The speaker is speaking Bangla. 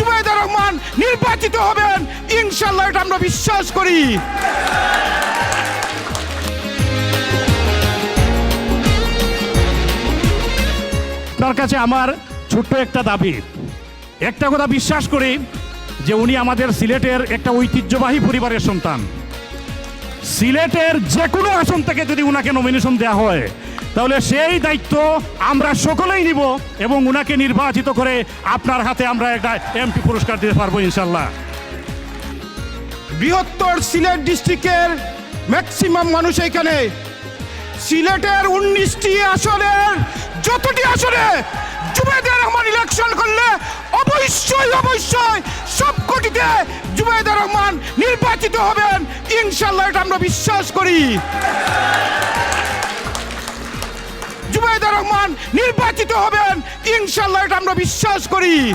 জুবাইদা রহমান নির্বাচিত হবেন। ইনশাল্লাহ এটা আমরা বিশ্বাস করি। তার কাছে আমার ছোট্ট একটা দাবি। একটা কথা বিশ্বাস করি যে উনি আমাদের সিলেটের একটা ঐতিহ্যবাহী পরিবারের সন্তান। সিলেটের যে কোনো আসন থেকে যদি উনাকে নমিনেশন দেওয়া হয়, তাহলে সেই দায়িত্ব আমরা সকলেই নিব এবং উনাকে নির্বাচিত করে আপনার হাতে আমরা একটা এমপি পুরস্কার দিতে পারব ইনশাল্লাহ বৃহত্তর সিলেট ডিস্ট্রিক্টের ম্যাক্সিমাম মানুষ এখানে। সিলেটের উনিশটি আসনের, যতটি আসনে জুবেদা রহমান ইলেকশন করলে অবশ্যই অবশ্যই সবকটিতে জুবেদা রহমান নির্বাচিত হবেন। ইনশাল্লাহ এটা আমরা বিশ্বাস করি। জুবাইদার রহমান নির্বাচিত হবেন। ইনশাল্লাহ এটা আমরা বিশ্বাস করি।